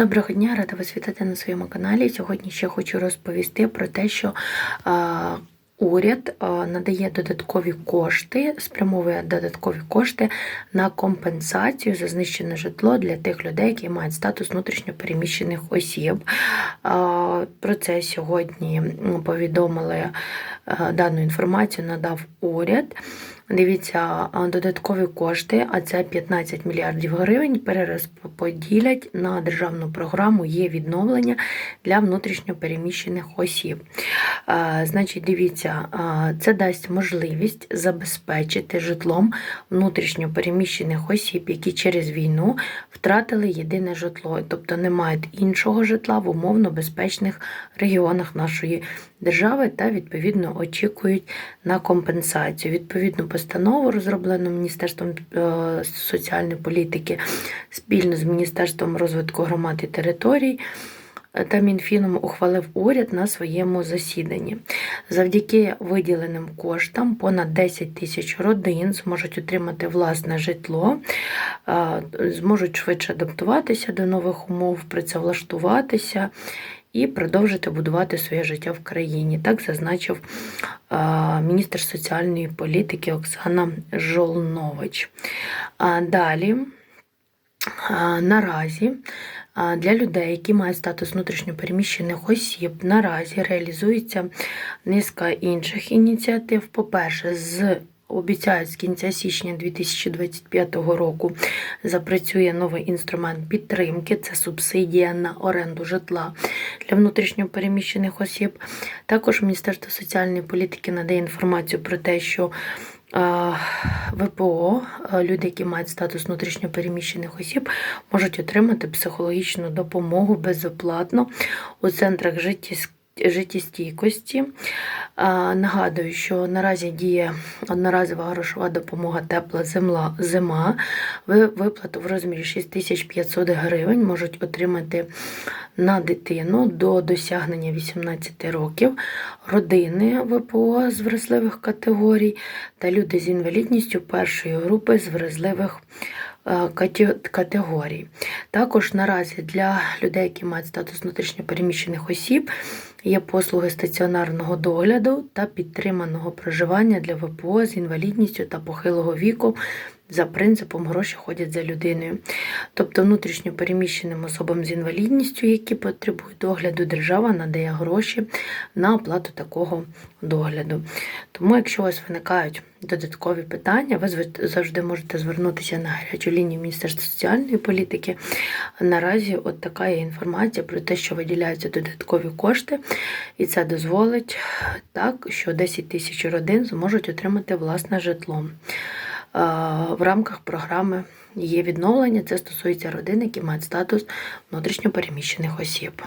Доброго дня, рада вас вітати на своєму каналі. Сьогодні ще хочу розповісти про те, що а, уряд надає додаткові кошти, спрямовує додаткові кошти на компенсацію за знищене житло для тих людей, які мають статус внутрішньопереміщених осіб. Про це сьогодні повідомили дану інформацію, надав уряд. Дивіться, додаткові кошти, а це 15 мільярдів гривень, перерозподілять на державну програму є відновлення для внутрішньопереміщених осіб. Значить, дивіться, це дасть можливість забезпечити житлом внутрішньопереміщених осіб, які через війну втратили єдине житло, тобто не мають іншого житла в умовно безпечних регіонах нашої держави та відповідно очікують на компенсацію. Відповідну постанову розроблену Міністерством е, соціальної політики спільно з Міністерством розвитку громад і територій. Та Мінфіном ухвалив уряд на своєму засіданні. Завдяки виділеним коштам понад 10 тисяч родин зможуть отримати власне житло, зможуть швидше адаптуватися до нових умов, працевлаштуватися і продовжити будувати своє життя в країні. Так зазначив міністр соціальної політики Оксана Жолнович. Далі. Наразі для людей, які мають статус внутрішньопереміщених осіб, наразі реалізується низка інших ініціатив. По-перше, з Обіцяють з кінця січня 2025 року запрацює новий інструмент підтримки. Це субсидія на оренду житла для внутрішньопереміщених осіб. Також Міністерство соціальної політики надає інформацію про те, що ВПО, люди, які мають статус внутрішньопереміщених осіб, можуть отримати психологічну допомогу безоплатно у центрах життєс- життєстійкості. Нагадую, що наразі діє одноразова грошова допомога тепла земла, зима. Виплату в розмірі 6500 гривень можуть отримати на дитину до досягнення 18 років родини ВПО з вразливих категорій та люди з інвалідністю першої групи з вразливих е, кате- категорій. Також наразі для людей, які мають статус внутрішньопереміщених осіб, є послуги стаціонарного догляду та підтриманого проживання для ВПО з інвалідністю та похилого віку. За принципом гроші ходять за людиною. Тобто внутрішньо переміщеним особам з інвалідністю, які потребують догляду, держава надає гроші на оплату такого догляду. Тому, якщо у вас виникають додаткові питання, ви завжди можете звернутися на гарячу лінію Міністерства соціальної політики. Наразі от така є інформація про те, що виділяються додаткові кошти, і це дозволить так, що 10 тисяч родин зможуть отримати власне житло. В рамках програми є відновлення. Це стосується родин, які мають статус внутрішньопереміщених осіб.